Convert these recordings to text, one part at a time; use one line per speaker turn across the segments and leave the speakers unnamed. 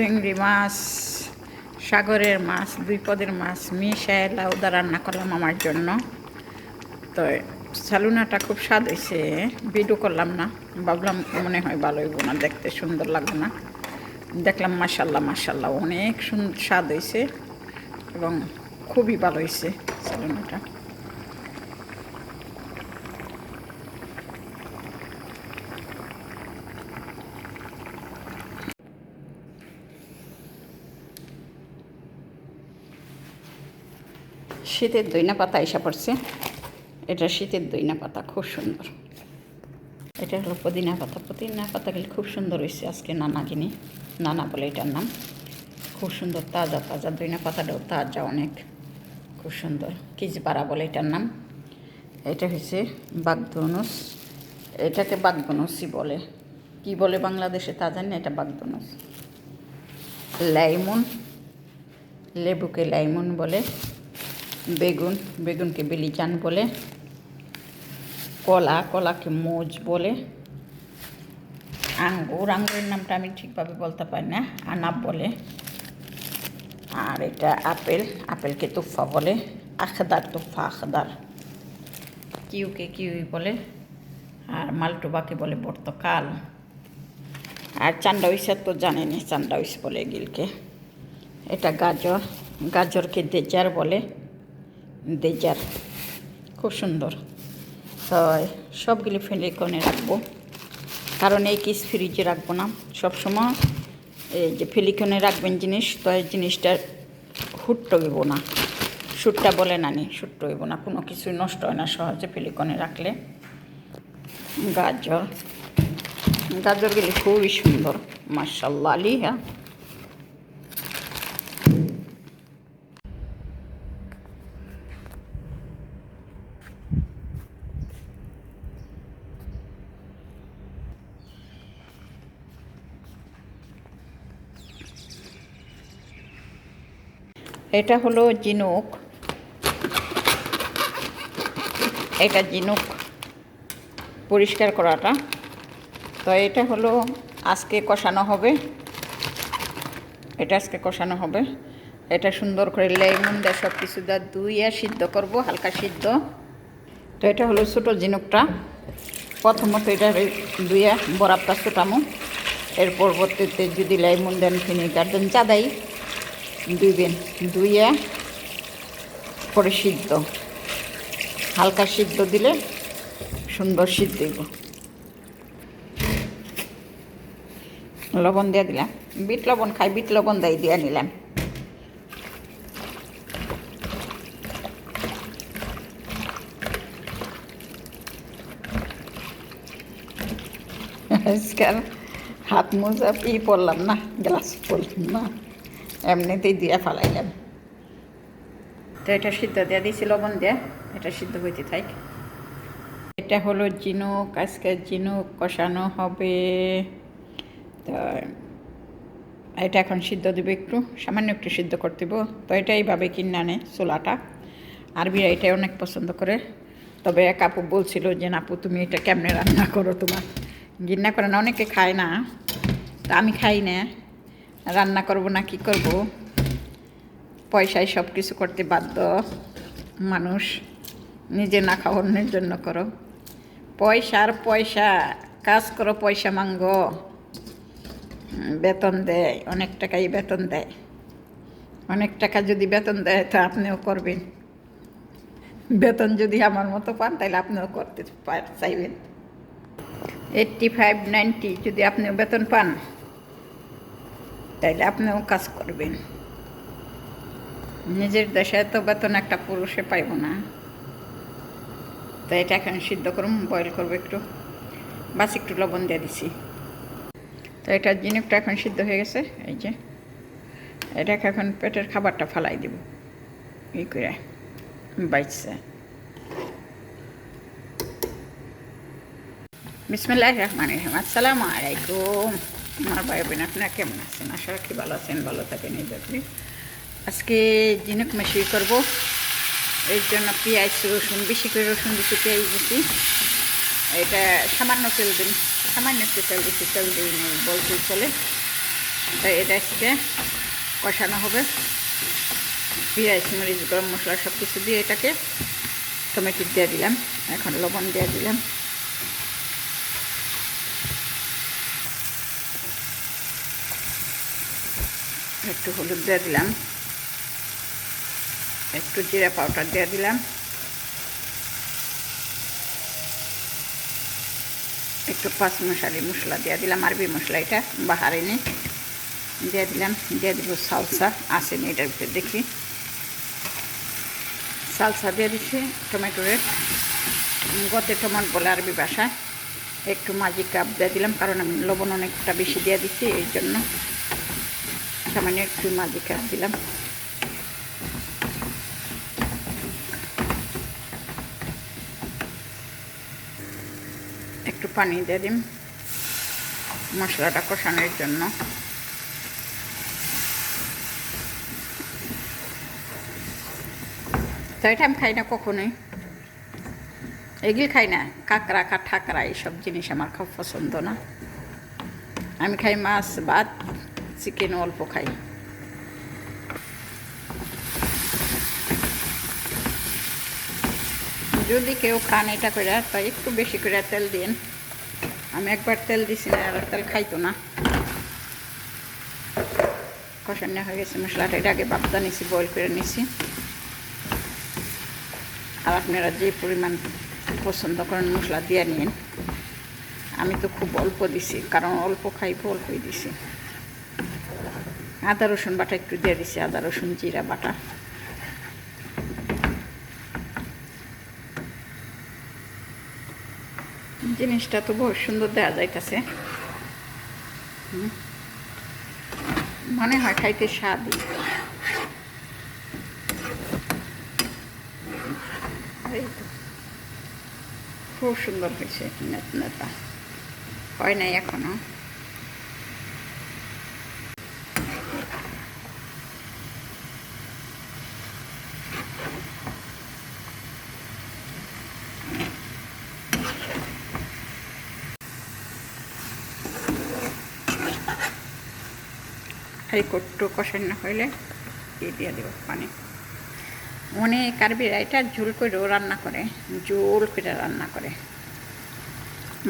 চিংড়ি মাছ, সাগরের মাছ দুই পদের মাছ মিশায় লাউদা রান্না করলাম আমার জন্য। তো সালুনাটা খুব স্বাদ হয়েছে, ভিডিও করলাম না। ভাবলাম মনে হয় ভালো হইব না, দেখতে সুন্দর লাগবে না। দেখলাম মাসাল্লাহ মাসাল্লাহ অনেক সুন্দর স্বাদ হয়েছে এবং খুবই ভালো হয়েছে সালুনাটা শীতের দইনা পাতা এসে পড়ছে। এটা শীতের দইনা পাতা, খুব সুন্দর। এটা হলো পুদিনা পাতা। পুদিনা পাতাগুলি খুব সুন্দর হয়েছে আজকে নানা কিনি নানা বলে এটার নাম। খুব সুন্দর, তাজা তাজা দইনা পাতাটাও তাজা অনেক। খুব সুন্দর। কিজবারা বলে এটার নাম। এটা হয়েছে বাগধনুষ এটাকে বাগধনুষই বলে। কি বলে বাংলাদেশে? তা জানি এটা বাগধনুষ লাইমন। লেবুকে লাইমন বলে। বেগুন, বেগুনকে বেলিজান বলে, কলা, কলাকে মোজ বলে। আঙ্গুর, আঙ্গুরের নামটা আমি ঠিকভাবে বলতে পারি না আনাব বলে। আর এটা আপেল, আপেলকে তুফা বলে, আখদার তুফা, আখদার। কিউকে কিউই বলে, আর মালটোবাকে বলে বর্তকাল। আর চান্ডাউইসা তো জানেনি চান্ডাউইস বলে গিলকে এটা গাজর, গাজরকে দেজার বলে। দেজার। খুব সুন্দর। তো সবগুলি ফেলে কোণে রাখব। কারণ এই কিস ফ্রিজে রাখব না। সবসময় এই যে ফেলিকনে রাখবেন জিনিস, তো এই জিনিসটা হুট্ট হইব না। সুটটা বলে নানি সুট্ট হইব না। কোনো কিছু নষ্ট হয় না সহজে ফেলিকনে রাখলে। গাজর। গাজরগুলি খুবই সুন্দর মার্শাল্লাহ আলী হ্যাঁ এটা হলো জিনুক। এটা জিনুক পরিষ্কার করাটা। তো এটা হলো আজকে কষানো হবে। এটা আজকে কষানো হবে। এটা সুন্দর করে লেমন দিয়ে সব কিছু দিয়ে দুইয়া সিদ্ধ করব, হালকা সিদ্ধ। তো এটা হলো ছোটো জিনুকটা। প্রথমত এটা দুইয়া বরাবটা ছোটামো। এর পরবর্তীতে যদি লেমন দেন ভিনিগার দেন চাঁদাই। দিবেন দুইয়া পরে সিদ্ধ। হালকা সিদ্ধ দিলে সুন্দর সিদ্ধ হইব। লবণ দিয়ে দিলাম। বিট লবণ খাই, বিট লবণ দিয়ে দিয়ে নিলাম। আজকাল হাত মোজা ই পরলাম না, গ্লাস পড়লাম না। এমনিতেই দিয়ে ফালাইলাম। তো এটা সিদ্ধ দিয়ে দিয়েছি লবণ দিয়ে। এটা সিদ্ধ হইতে থাক। এটা হলো জিনুক আজকে জিনুক কষানো হবে। তো এটা এখন সিদ্ধ দেবে একটু, সামান্য একটু সিদ্ধ করতে দেবো। তো এটা এইভাবে কিনে আনে চোলাটা। আরবিরা এটাই অনেক পছন্দ করে। তবে এক আপু বলছিল যে আপু, তুমি এটা কেমনে রান্না করো তোমার? গিন্না করে না, অনেকে খায় না। তা আমি খাই না। রান্না করব না, কি করব? পয়সায় সব কিছু করতে বাধ্য মানুষ। নিজে না খাওয়া অন্যের জন্য করো। পয়সার পয়সা, কাজ করো, পয়সা মাঙ্গো। বেতন দেয়, অনেক টাকাই বেতন দেয়। অনেক টাকা যদি বেতন দেয়, তো আপনিও করবেন। বেতন যদি আমার মতো পান তাহলে আপনিও করতে চাইবেন। এইট্টি ফাইভ নাইনটি যদি আপনিও বেতন পান তাইলে আপনিও কাজ করবেন। নিজের দেশে তো বেতন একটা পুরুষে পাইব না। তো এটা এখন সিদ্ধ করুন বয়েল করব একটু। বাস একটু লবণ দিয়ে দিছি। তো এটা জিনুকটা এখন সিদ্ধ হয়ে গেছে, এই যে। এটাকে এখন পেটের খাবারটা ফালাই দিব। ই করে বাইছে। বিসমিল্লাহ রহমান রহিম। আসসালামু আলাইকুম। আমার ভাই বোন আপনারা কেমন আছেন? আশা রাখি ভালো আছেন, ভালো থাকেন, এই ব্যাপারে। আজকে জিনুক মেশি করব। এর জন্য পেঁয়াজ, রসুন, বেশি করে রসুন বেশি পেঁয়াজ দিচ্ছি এটা সামান্য তেল দিন, সামান্য একটু তেল দিচ্ছি তেল দিই বলতে চলে। তাই এটা আজকে কষানো হবে। পেঁয়াজ, মরিচ, গরম মশলা সব কিছু দিয়ে এটাকে টমেটো দিয়ে দিলাম, এখন লবণ দিয়ে দিলাম। একটু হলুদ দিয়ে দিলাম। একটু জিরা পাউডার দিয়ে দিলাম। একটু পাঁচ মশালি মশলা দিয়ে দিলাম। আরবি মশলা এটা, বাহারিনি। দিয়ে দিলাম। দিয়ে দিব সালসা। আসেনি এটার ভিতরে, দেখি। সালসা দিয়ে দিচ্ছি টমেটোরের গতে টমেটো বলে আরবি ভাষায়। একটু মাঝি কাপ দিয়ে দিলাম, কারণ আমি লবণ অনেকটা বেশি দিয়ে দিচ্ছি, এই জন্য। সামান্য একটু মাঝি দিলাম। একটু পানি দিয়ে দিন মশলাটা কষানোর জন্য। তো এটা আমি খাই না কখনোই। এগুলি খাই না, কাঁকড়া কা ঠাকরা এইসব জিনিস আমার খুব পছন্দ না। আমি খাই মাছ, ভাত চিকেন অল্প খাই। যদি কেউ খান এটা করে তো একটু বেশি করে তেল দিন আমি একবার তেল দিছি না, আর তেল খাইতো না। কষানো হয়ে গেছে, মশলাটা এটা আগে বাপদা নিছি বয়েল করে নিছি। আর আপনারা যে পরিমাণ পছন্দ করেন মশলা দিয়ে নিন। আমি তো খুব অল্প দিছি, কারণ অল্প খাইবো, অল্পই দিছি। আদা রসুন বাটা একটু দিয়ে দিছি, আদা রসুন, জিরা বাটা। জিনিসটা তো বহু সুন্দর দেওয়া যাইতেছে। মনে হয় খাইতে স্বাদ এই তো। খুব সুন্দর হয়েছে নেতা। হয় নাই এখনও। এই কট্টু কষানো হইলে দিয়ে দিয়ে দেবো পানি। অনেক আরবিরা এটা ঝোল করেও রান্না করে, ঝোল করে রান্না করে।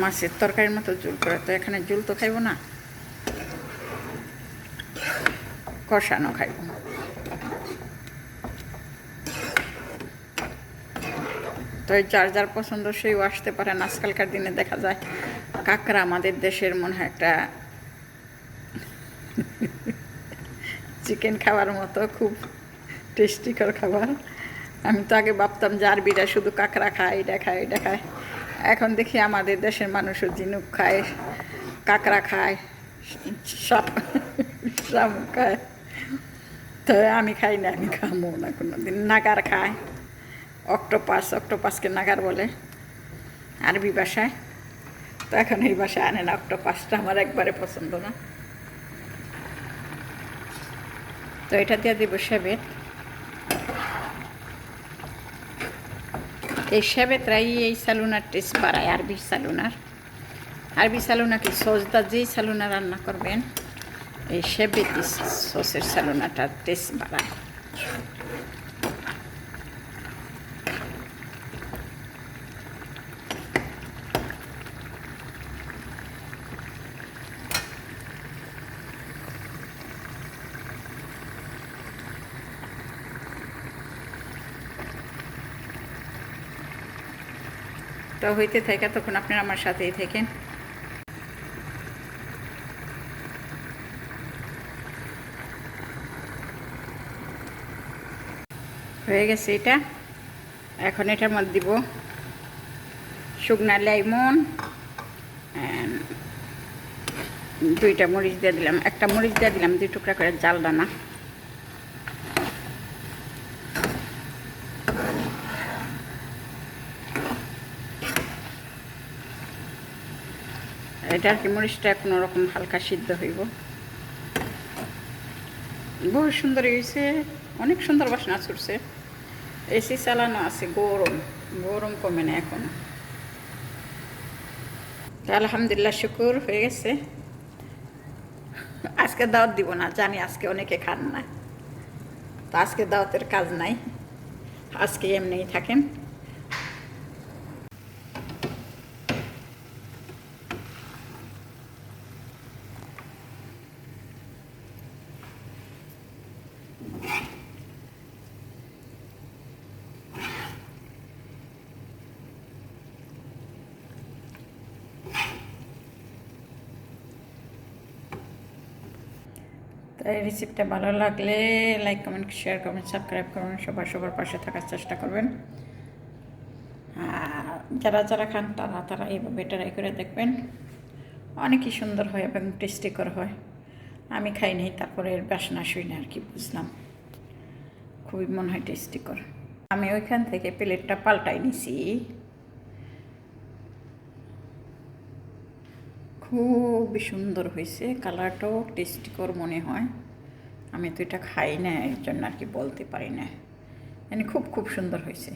মাছের তরকারির মতো জোল করে, তো এখানে জোল তো খাইব না, কষানো খাইব। তো যার যার পছন্দ সেও আসতে পারেন আজকালকার দিনে দেখা যায় কাঁকড়া আমাদের দেশের মনে হয় একটা চিকেন খাওয়ার মতো, খুব টেস্টিকর খাবার। আমি তো আগে ভাবতাম যে আরবিরা শুধু কাঁকড়া খায়, এটা খায় এটা খায়। এখন দেখি আমাদের দেশের মানুষও ঝিনুক খায়, কাঁকড়া খায়, সাপ শামুক খায়। তো আমি খাই না, আমি খামো না কোনো দিন নাগার খায়, অক্টোপাস, অক্টোপাসকে নাগার বলে আরবি ভাষায়। তো এখন এই ভাষায় আনে না, অক্টোপাসটা আমার একবারে পছন্দ না। তো এটা দিয়ে দেবো সেবেত। এই সেবেতরাই এই সালুনার টেস্ট বাড়ায়, আরবি সালুনার। আরবি সালুনা কি সজদা যেই সালুনা রান্না করবেন, এই সেবেতি সসের সালুনাটার টেস্ট বাড়ায়। তো হইতে থাকে, তখন আপনারা আমার সাথেই থাকেন। হয়ে গেছে এটা। এখন এটার মধ্যে দিব শুকনা লেমন দুইটা মরিচ দিয়ে দিলাম। একটা মরিচ দিয়ে দিলাম, দুই টুকরা করে জাল দানা। এটা আর কি, মরিচটা কোনো রকম হালকা সিদ্ধ হইব। বহু সুন্দর হয়েছে অনেক সুন্দর বাসনা ছুটছে। এসি চালানো আছে, গরম গরম কমে না এখন। আলহামদুলিল্লাহ শুকুর, হয়ে গেছে। আজকে দাওয়াত দিব না, জানি আজকে অনেকে খান না। তো আজকে দাওয়াতের কাজ নাই, আজকে এমনিই থাকেন। তো এই রেসিপিটা ভালো লাগলে লাইক কমেন্ট শেয়ার করবেন সাবস্ক্রাইব করবেন সবার সবার পাশে থাকার চেষ্টা করবেন। যারা যারা খান, তারা তারা এইভাবে ট্রাই করে দেখবেন। অনেকই সুন্দর হয় এবং টেস্টিকর হয়। আমি খাই নাই, তারপরে এর বাসনা শুই না আর কি, বুঝলাম। খুবই মনে হয় টেস্টিকর আমি ওইখান থেকে প্লেটটা পাল্টাই নিছি। খুবই সুন্দর হয়েছে। কালারটাও টেস্টিকর মনে হয়। আমি তো এটা খাই না, এর জন্য আর কি বলতে পারি না। মানে খুব খুব সুন্দর হয়েছে।